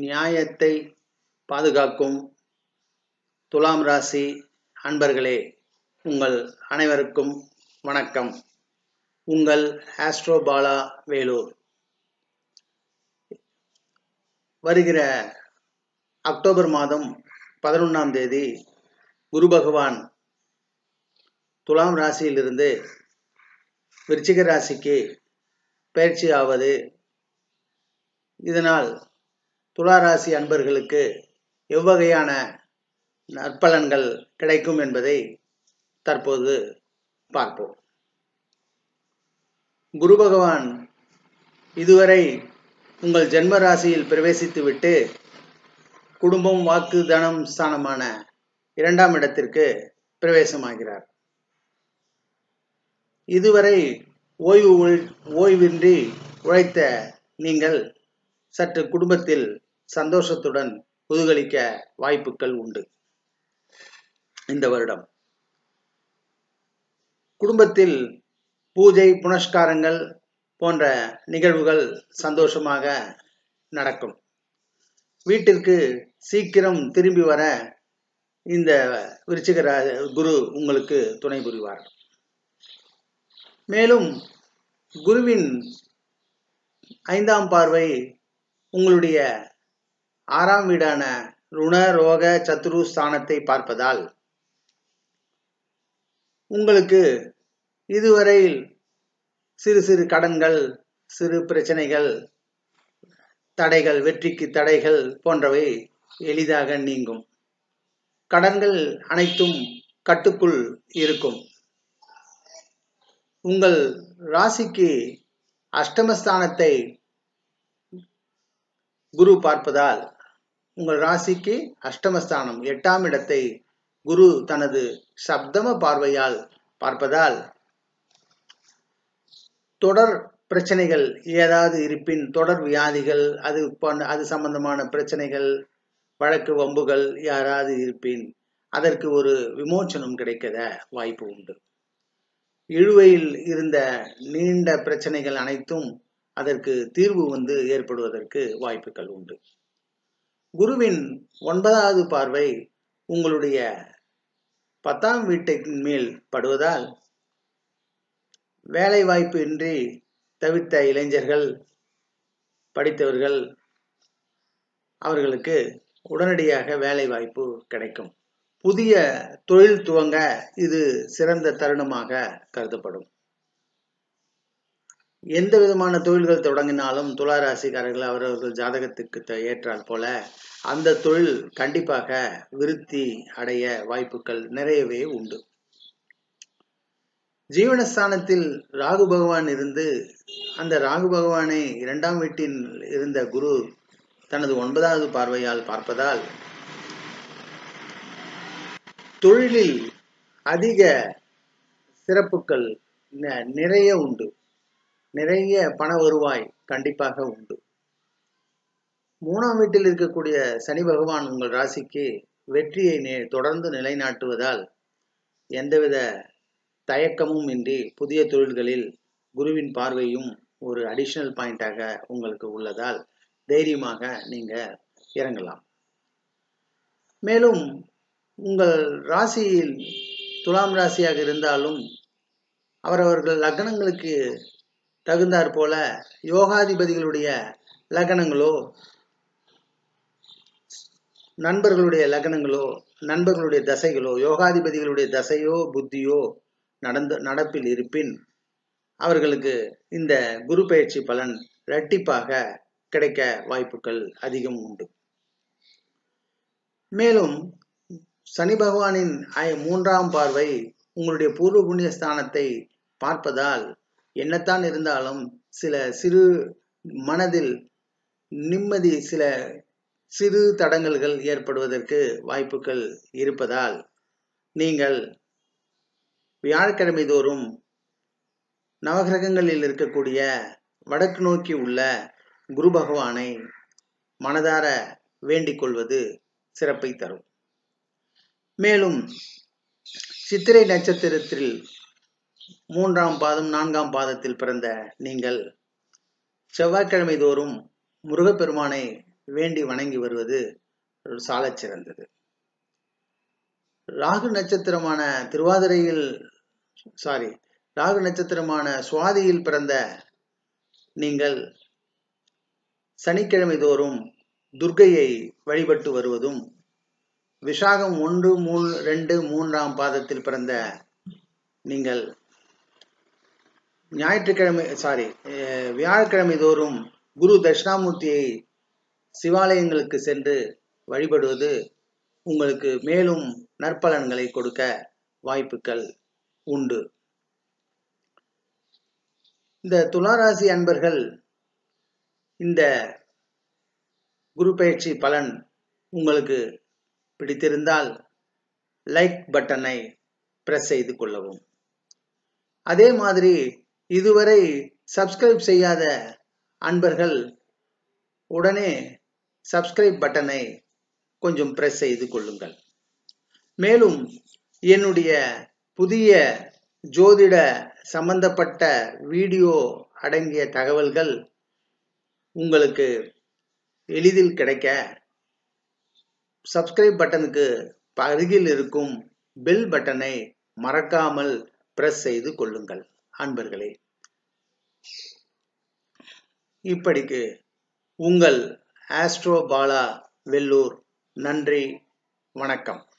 நியாயத்தை பாதுகாக்கும் துலாம் ராசி அன்பர்களே உங்கள் அனைவருக்கும் வணக்கம். உங்கள் ஆஸ்ட்ரோபாலா வேலூர். வருகிற அக்டோபர் மாதம் பதினொன்றாம் தேதி குரு பகவான் துலாம் ராசியிலிருந்து விருச்சிக ராசிக்கு பயிற்சி ஆவது. இதனால் துளாராசி அன்பர்களுக்கு எவ்வகையான நற்பலன்கள் கிடைக்கும் என்பதை தற்போது பார்ப்போம். குரு பகவான் இதுவரை உங்கள் ஜென்ம ராசியில் பிரவேசித்துவிட்டு குடும்பம் வாக்கு தனம் ஸ்தானமான இரண்டாம் இடத்திற்கு பிரவேசமாகிறார். இதுவரை ஓய்வு ஓய்வின்றி உழைத்த நீங்கள் சற்று குடும்பத்தில் சந்தோஷத்துடன் புதுகளிக்க வாய்ப்புகள் உண்டு. இந்த வருடம். குடும்பத்தில் பூஜை புனஸ்காரங்கள் போன்ற நிகழ்வுகள் சந்தோஷமாக நடக்கும். வீட்டிற்கு சீக்கிரம் திரும்பி வர இந்த விருச்சிகர குரு உங்களுக்கு துணை புரிவார். மேலும் குருவின் ஐந்தாம் பார்வை உங்களுடைய ஆறாம் வீடான ருண ரோக சத்துரு ஸ்தானத்தை பார்ப்பதால் உங்களுக்கு இதுவரையில் சிறு சிறு கடன்கள் சிறு பிரச்சனைகள் தடைகள் வெற்றிக்கு தடைகள் போன்றவை எளிதாக நீங்கும். கடன்கள் அனைத்தும் கட்டுக்குள் இருக்கும். உங்கள் ராசிக்கு அஷ்டமஸ்தானத்தை குரு பார்ப்பதால் உங்கள் ராசிக்கு அஷ்டமஸ்தானம் எட்டாம் இடத்தை குரு தனது சப்தம பார்வையால் பார்ப்பதால் தொடர் பிரச்சனைகள் ஏதாவது இருப்பின் தொடர் வியாதிகள் அது அது சம்பந்தமான பிரச்சனைகள் வழக்கு வம்புகள் யாராவது இருப்பின் அதற்கு ஒரு விமோச்சனம் கிடைக்கத வாய்ப்பு உண்டு. இழுவையில் இருந்த நீண்ட பிரச்சனைகள் அனைத்தும் அதற்கு தீர்வு வந்து ஏற்படுவதற்கு வாய்ப்புகள் உண்டு. குருவின் ஒன்பதாவது பார்வை உங்களுடைய பத்தாம் வீட்டின் மேல் படுவதால் வேலை வாய்ப்பு இன்றி தவிர்த்த இளைஞர்கள் படித்தவர்கள் அவர்களுக்கு உடனடியாக வேலை வாய்ப்பு கிடைக்கும். புதிய தொழில் துவங்க இது சிறந்த தருணமாக கருதப்படும். எந்த விதமான தொழில்கள் தொடங்கினாலும் துளாராசிக்காரர்கள் அவரவர்கள் ஜாதகத்துக்கு ஏற்றால் போல அந்த தொழில் கண்டிப்பாக விருத்தி அடைய வாய்ப்புகள் நிறையவே உண்டு. ஜீவனஸ்தானத்தில் ராகு பகவான் இருந்து அந்த ராகு பகவானை இரண்டாம் வீட்டில் இருந்த குரு தனது ஒன்பதாவது பார்வையால் பார்ப்பதால் தொழிலில் அதிக சிறப்புகள் நிறைய உண்டு. நிறைய பண வருவாய் கண்டிப்பாக உண்டு. மூணாம் வீட்டில் இருக்கக்கூடிய சனி பகவான் உங்கள் ராசிக்கு வெற்றியை தொடர்ந்து நிலைநாட்டுவதால் எந்தவித தயக்கமும் இன்றி புதிய தொழில்களில் குருவின் பார்வையும் ஒரு அடிஷனல் பாயிண்டாக உங்களுக்கு உள்ளதால் தைரியமாக நீங்க இறங்கலாம். மேலும் உங்கள் ராசியில் துலாம் ராசியாக இருந்தாலும் அவரவர்கள் லக்னங்களுக்கு தகுந்தாற் போல யோகாதிபதிகளுடைய லக்னங்களோ நண்பர்களுடைய லக்னங்களோ நண்பர்களுடைய தசைகளோ யோகாதிபதிகளுடைய தசையோ புத்தியோ நடந்து நடப்பில் இருப்பின் அவர்களுக்கு இந்த குரு பயிற்சி பலன் இரட்டிப்பாக கிடைக்க வாய்ப்புகள் அதிகம் உண்டு. மேலும் சனி பகவானின் மூன்றாம் பார்வை உங்களுடைய பூர்வ புண்ணிய ஸ்தானத்தை பார்ப்பதால் என்னத்தான் இருந்தாலும் சில சிறு மனதில் நிம்மதி சில சிறு தடங்கல்கள் ஏற்படுவதற்கு வாய்ப்புகள் இருப்பதால் நீங்கள் வியாழக்கிழமை தோறும் நவகிரகங்களில் இருக்கக்கூடிய வடக்கு நோக்கி உள்ள குரு பகவானை மனதார வேண்டிக் கொள்வது சிறப்பை தரும். மேலும் சித்திரை நட்சத்திரத்தில் மூன்றாம் பாதம் நான்காம் பாதத்தில் பிறந்த நீங்கள் செவ்வாய்க்கிழமை தோறும் முருகப்பெருமானை வேண்டி வணங்கி வருவது சாலச் சிறந்தது. ராகு நட்சத்திரமான திருவாதிரையில் சாரி ராகு நட்சத்திரமான சுவாதியில் பிறந்த நீங்கள் சனிக்கிழமை தோறும் துர்க்கையை வழிபட்டு வருவதும் விஷாகம் ஒன்று மூணு ரெண்டு மூன்றாம் பாதத்தில் பிறந்த நீங்கள் ஞாயிற்றுக்கிழமை சாரி வியாழக்கிழமை தோறும் குரு தட்சிணாமூர்த்தியை சிவாலயங்களுக்கு சென்று வழிபடுவது உங்களுக்கு மேலும் நற்பலன்களை கொடுக்க வாய்ப்புகள் உண்டு. இந்த துளாராசி அன்பர்கள் இந்த குரு பயிற்சி பலன் உங்களுக்கு பிடித்திருந்தால் லைக் பட்டனை பிரஸ் செய்து கொள்ளவும். அதே மாதிரி இதுவரை சப்ஸ்கிரைப் செய்யாத அன்பர்கள் உடனே சப்ஸ்கிரைப் பட்டனை கொஞ்சம் ப்ரெஸ் செய்து கொள்ளுங்கள். மேலும் என்னுடைய புதிய ஜோதிட சம்பந்தப்பட்ட வீடியோ அடங்கிய தகவல்கள் உங்களுக்கு எளிதில் கிடைக்க சப்ஸ்கிரைப் பட்டனுக்கு அருகில் இருக்கும் பெல் பட்டனை மறக்காமல் பிரஸ் செய்து கொள்ளுங்கள். அன்பர்களே இப்படிக்கு உங்கள் ஆஸ்ட்ரோ பாலா வெல்லூர் நன்றி வணக்கம்.